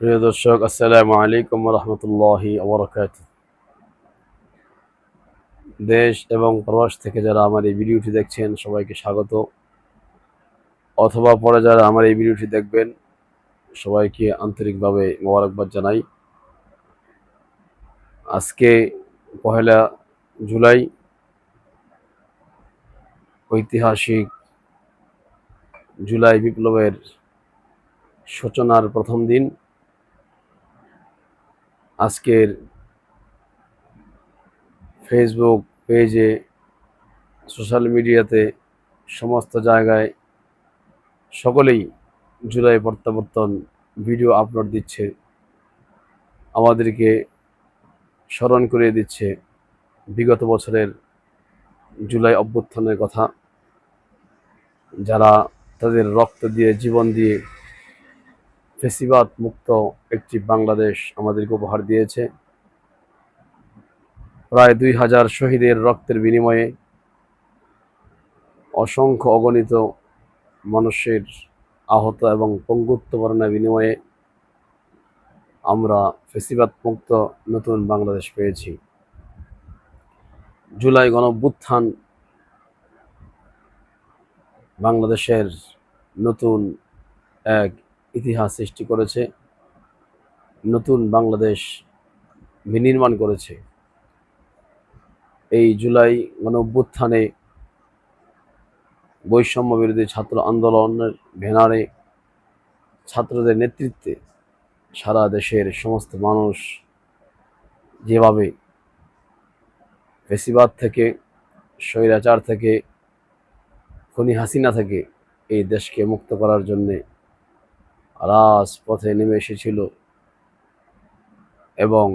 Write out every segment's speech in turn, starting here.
প্রিয় দর্শক, আসসালামু আলাইকুম রহমতুল্লাহি ওবরাকাত দেশ এবং প্রবাস থেকে যারা আমার এই ভিডিওটি দেখছেন, সবাইকে স্বাগত। অথবা পরে যারা আমার এই ভিডিওটি দেখবেন, সবাইকে আন্তরিকভাবে মোবারকবাদ জানাই। আজকে পহেলা জুলাই, ঐতিহাসিক জুলাই বিপ্লবের সূচনার প্রথম দিন। আজকের ফেসবুক পেজে সোশ্যাল মিডিয়াতে সমস্ত জায়গায় সকলেই জুলাই প্রত্যাবর্তন ভিডিও আপলোড দিচ্ছে, আমাদেরকে স্মরণ করিয়ে দিচ্ছে বিগত বছরের জুলাই অভ্যুত্থানের কথা। যারা তাদের রক্ত দিয়ে, জীবন দিয়ে ফেসিবাদ মুক্ত একটি বাংলাদেশ আমাদেরকে উপহার দিয়েছে। প্রায় দুই হাজার শহীদের রক্তের বিনিময়ে অসংখ্য অগণিত মানুষের আহত এবং পঙ্গুত্ব বরণের বিনিময়ে আমরা ফেসিবাদ মুক্ত নতুন বাংলাদেশ পেয়েছি। জুলাই গণভ্যুত্থান বাংলাদেশের নতুন এক ইতিহাস সৃষ্টি করেছে, নতুন বাংলাদেশ বিনির্মাণ করেছে। এই জুলাই গণ অভ্যুত্থানে বৈষম্য বিরোধী ছাত্র আন্দোলনের ভেনারে ছাত্রদের নেতৃত্বে সারা দেশের সমস্ত মানুষ যেভাবে ফেসিবাদ থেকে, স্বৈরাচার থেকে, খনি হাসিনা থেকে এই দেশকে মুক্ত করার জন্যে রাজপথে নেমে এসেছিল এবং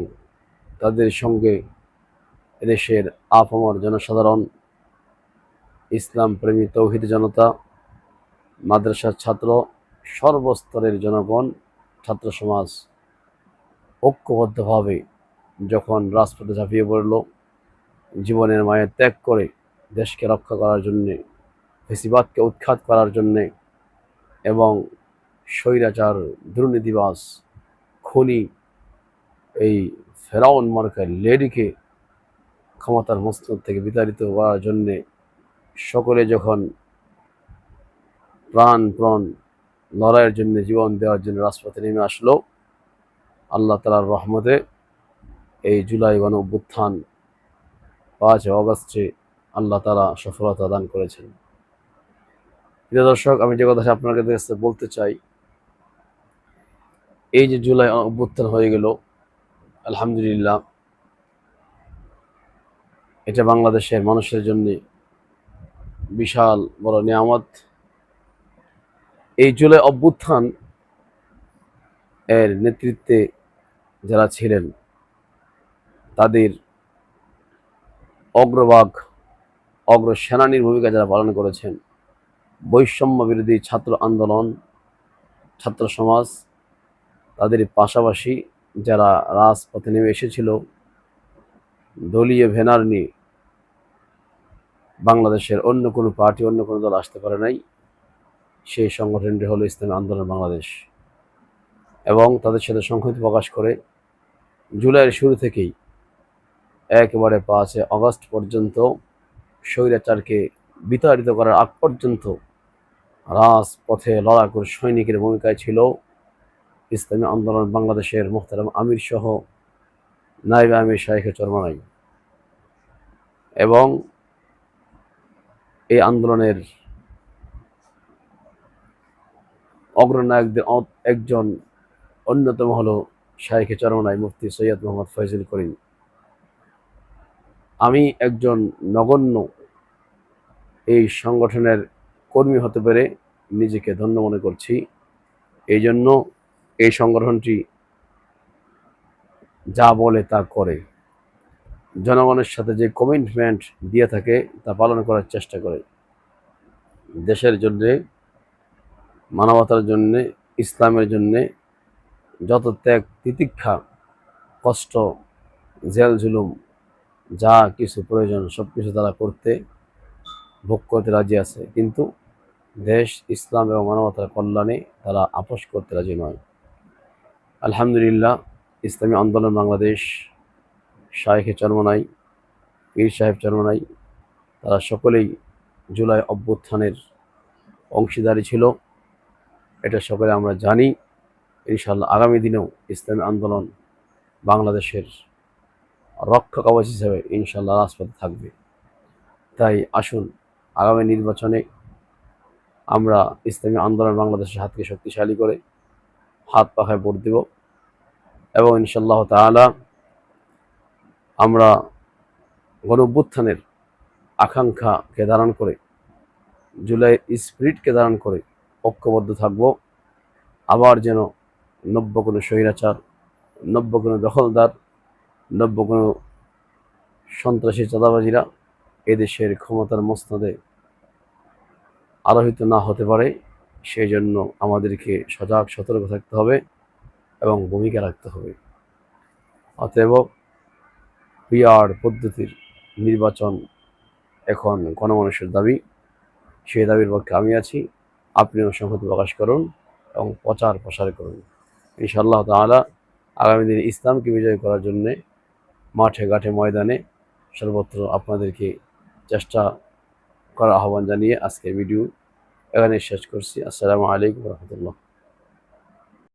তাদের সঙ্গে এদেশের আপামর জনসাধারণ, ইসলাম প্রেমী তৌহিদ জনতা, মাদ্রাসার ছাত্র, সর্বস্তরের জনগণ, ছাত্র সমাজ ঐক্যবদ্ধভাবে যখন রাজপথে ঝাঁপিয়ে পড়ল, জীবনের মায়ের ত্যাগ করে দেশকে রক্ষা করার জন্যে, ফেসিবাদকে উৎখাত করার জন্যে এবং স্বৈরাচার দুর্নীতিবাস খনি, এই ফেরাউন মার্কার লেডিকে ক্ষমতার মস্তক থেকে বিতাড়িত করার জন্যে সকলে যখন প্রাণ প্রাণ লড়াইয়ের জন্য জীবন দেওয়ার জন্য রাজপথে নেমে আসলো, আল্লাহ তালার রহমতে এই জুলাই গণ অভ্যুত্থান পাঁচ অগস্টে আল্লাহ তালা সফলতা দান করেছেন। প্রিয় দর্শক, আমি যে কথা আপনাদের কাছে বলতে চাই এই যে জুলাই অভ্যুত্থান হয়ে গেল, আলহামদুলিল্লাহ। এটা বাংলাদেশের মানুষের জন্য বিশাল বড় নিয়ামত। এই জুলাই অভ্যুত্থান এর নেতৃত্বে যারা ছিলেন, তাদের অগ্রভাগ অগ্র সেনানীর ভূমিকা যারা পালন করেছেন বৈষম্য বিরোধী ছাত্র আন্দোলন, ছাত্র সমাজ তাদের পাশাপাশি যারা রাজপথে নেমে এসেছিল, দলীয় ভেনার নিয়ে বাংলাদেশের অন্য কোনো পার্টি, অন্য কোনো দল আসতে পারে নাই। সেই সংগঠনটি হলো ইসলামী আন্দোলন বাংলাদেশ। এবং তাদের সাথে সংহতি প্রকাশ করে জুলাইয়ের শুরু থেকেই একেবারে পাঁচে অগস্ট পর্যন্ত স্বৈরাচারকে বিতাড়িত করার আগ পর্যন্ত রাজপথে লড়াকুর সৈনিকের ভূমিকায় ছিল। ইসলামী আন্দোলন বাংলাদেশের মোহতারাম আমির সহ নাইবে আমির শাহেখে চরমানাই। এবং এই আন্দোলনের অগ্রনায়কদের একজন অন্যতম হলো শাহেখে চরমানাই মুফতি সৈয়দ মোহাম্মদ ফয়জুল করিম। আমি একজন নগণ্য এই সংগঠনের কর্মী হতে পেরে নিজেকে ধন্য মনে করছি। এই জন্য এই সংগঠনটি যা বলে তা করে। জনগণের সাথে যে কমিটমেন্ট দিয়ে থাকে, তা পালন করার চেষ্টা করে। দেশের জন্যে, মানবতার জন্যে, ইসলামের জন্যে যত ত্যাগ, তিতিক্ষা, কষ্ট, জেল, জুলুম, যা কিছু প্রয়োজন সব কিছু তারা করতে, ভোগ করতে রাজি আছে। কিন্তু দেশ, ইসলাম এবং মানবতার কল্যাণে তারা আপোষ করতে রাজি নয়। আলহামদুলিল্লাহ, ইসলামী আন্দোলন বাংলাদেশ শাহেখে চরমনাই, পীর সাহেব চরমনাই, তারা সকলেই জুলাই অভ্যুত্থানের অংশীদারি ছিল। এটা সকলে আমরা জানি। ইনশাল্লাহ আগামী দিনেও ইসলামী আন্দোলন বাংলাদেশের রক্ষা কবচ হিসেবে ইনশাল্লাহ রাজপথে থাকবে। তাই আসুন, আগামী নির্বাচনে আমরা ইসলামী আন্দোলন বাংলাদেশের হাতকে শক্তিশালী করে হাত পাখায় ভোট দিব। এবং ইনশাল্লাহ তাআলা আমরা গণ অভ্যুত্থানের আকাঙ্ক্ষাকে ধারণ করে, জুলাই স্পিরিটকে ধারণ করে ঐক্যবদ্ধ থাকব। আবার যেন নব্য কোনো স্বৈরাচার, নব্য কোনো দখলদার, নব্য কোনো সন্ত্রাসী চাঁদাবাজিরা এদেশের ক্ষমতার মসনদে আরোহিত না হতে পারে। সেই জন্য আমাদেরকে সজাগ, সতর্ক থাকতে হবে এবং ভূমিকা রাখতে হবে। অতএব পিআর পদ্ধতির নির্বাচন এখন গণমানুষের দাবি। সেই দাবির পক্ষে আমি আছি। আপনিও সংহতি প্রকাশ করুন এবং প্রচার প্রসার করুন। ইনশাআল্লাহ তাআলা আগামী দিনে ইসলামকে বিজয় করার জন্যে মাঠে, ঘাটে, ময়দানে সর্বত্র আপনাদেরকে চেষ্টা করার আহ্বান জানিয়ে আজকের ভিডিও এখানে শেষ করছি আসসালামু আলাইকুম রহমতুল্লাহ